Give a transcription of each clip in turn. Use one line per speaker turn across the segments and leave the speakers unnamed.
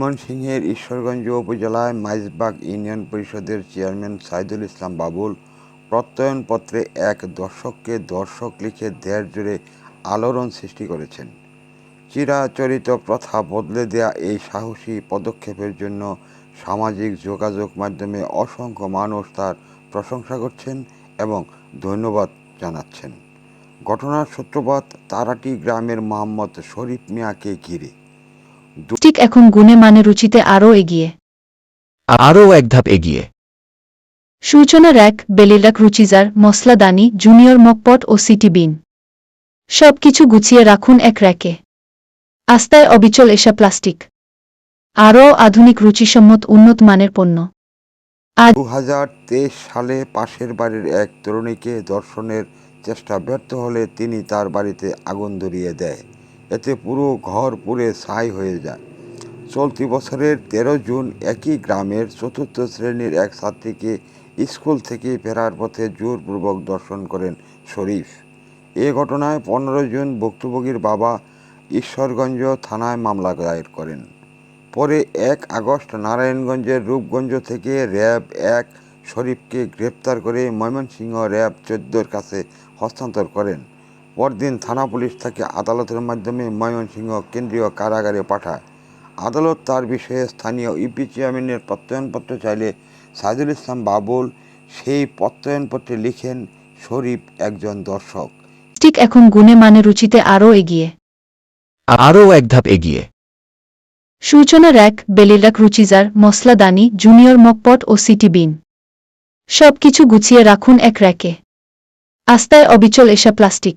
ময়মনসিংহের ঈশ্বরগঞ্জ উপজেলায় মাইজবাগ ইউনিয়ন পরিষদের চেয়ারম্যান সাইদুল ইসলাম বাবুল প্রত্যয়নপত্রে এক দর্শককে দর্শক লিখে দেড় জুড়ে আলোড়ন সৃষ্টি করেছেন। চিরাচরিত প্রথা বদলে দেয়া এই সাহসী পদক্ষেপের জন্য সামাজিক যোগাযোগ মাধ্যমে অসংখ্য মানুষ তার প্রশংসা করছেন এবং ধন্যবাদ জানাচ্ছেন। ঘটনার সূত্রপাত তারাটি গ্রামের মোহাম্মদ শরীফ মিয়াকে ঘিরে।
ঠিক এখন গুণে মানে রুচিতে আরও এগিয়ে।
আরও এক ধাপ এগিয়ে।
সূচনা র্যাক বেলিলাক রুচিজার মশলাদানি জুনিয়র মকপট ও সিটি বিন। সব কিছু গুছিয়ে রাখুন এক র্যাকে। আস্তায় অবিচল এসা প্লাস্টিক। আরও আধুনিক রুচিসম্মত উন্নত মানের পণ্য।
দু হাজার তেইশ সালে পাশের বাড়ির এক তরুণীকে দর্শনের চেষ্টা ব্যর্থ হলে তিনি তার বাড়িতে আগুন ধরিয়ে দেয়। এতে পুরো ঘর পুড়ে ছাই হয়ে যায়। চলতি বছরের তেরো জুন একই গ্রামের চতুর্থ শ্রেণির এক ছাত্রীকে স্কুল থেকে ফেরার পথে জোরপূর্বক দর্শন করেন শরীফ। এ ঘটনায় পনেরো জুন ভুক্তভোগীর বাবা ঈশ্বরগঞ্জ থানায় মামলা দায়ের করেন। পরে এক আগস্ট নারায়ণগঞ্জের রূপগঞ্জ থেকে র্যাব এক শরীফকে গ্রেপ্তার করে ময়মনসিংহ র্যাব চোদ্দোর কাছে হস্তান্তর করেন। পরদিন থানা পুলিশ তাকে আদালতের মাধ্যমে ময়মনসিংহ কেন্দ্রীয় কারাগারে পাঠায়। আদালত তার বিষয়ে স্থানীয় ইপি চেয়ারম্যানের প্রত্যয়নপত্র চাইলে সাইদুল ইসলাম বাবুল সেই প্রত্যয়নপত্রে লিখেন শরীফ একজন দর্শক।
ঠিক এখন গুণে মানে রুচিতে আরও এগিয়ে।
আরও এক ধাপ এগিয়ে।
সূচনা র্যাক বেলিলাক রুচিজার মশলাদানি জুনিয়র মকপট ও সিটি বিন। সব কিছু গুছিয়ে রাখুন এক র্যাকে। আস্তায় অবিচল এসা প্লাস্টিক।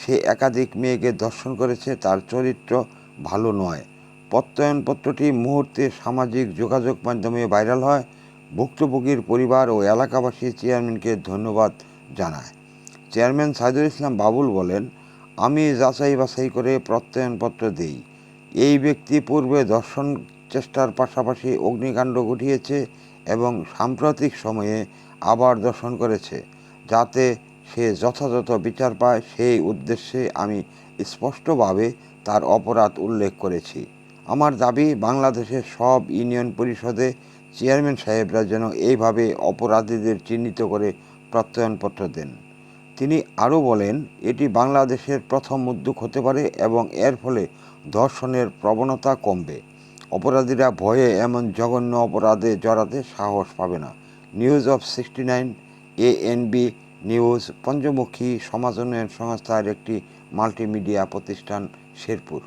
সে একাধিক মেয়েকে দর্শন করেছে, তার চরিত্র ভালো নয়। প্রত্যয়নপত্রটি মুহূর্তে সামাজিক যোগাযোগ মাধ্যমে ভাইরাল হয়। ভুক্তভোগীর পরিবার ও এলাকাবাসী চেয়ারম্যানকে ধন্যবাদ জানায়। চেয়ারম্যান সাইদুল ইসলাম বাবুল বলেন, আমি যাচাই বাছাই করে প্রত্যয়নপত্র দেই। এই ব্যক্তি পূর্বে দর্শন চেষ্টার পাশাপাশি অগ্নিকাণ্ড ঘটিয়েছে এবং সাম্প্রতিক সময়ে আবার দর্শন করেছে, যাতে সে যথাযথ বিচার পায়, সেই উদ্দেশ্যে আমি স্পষ্টভাবে তার অপরাধ উল্লেখ করেছি। আমার দাবি, বাংলাদেশের সব ইউনিয়ন পরিষদে চেয়ারম্যান সাহেবরা যেন এইভাবে অপরাধীদের চিহ্নিত করে প্রত্যয়নপত্র দেন। তিনি আরও বলেন, এটি বাংলাদেশের প্রথম উদ্যোগ হতে পারে এবং এর ফলে ধর্ষণের প্রবণতা কমবে। অপরাধীরা ভয়ে এমন জঘন্য অপরাধে জড়াতে সাহস পাবে না। News of sixty nine, ANB news পঞ্চমুখী সমাজ উন্নয়ন সংস্থার একটি মাল্টিমিডিয়া প্রতিষ্ঠান শেরপুর।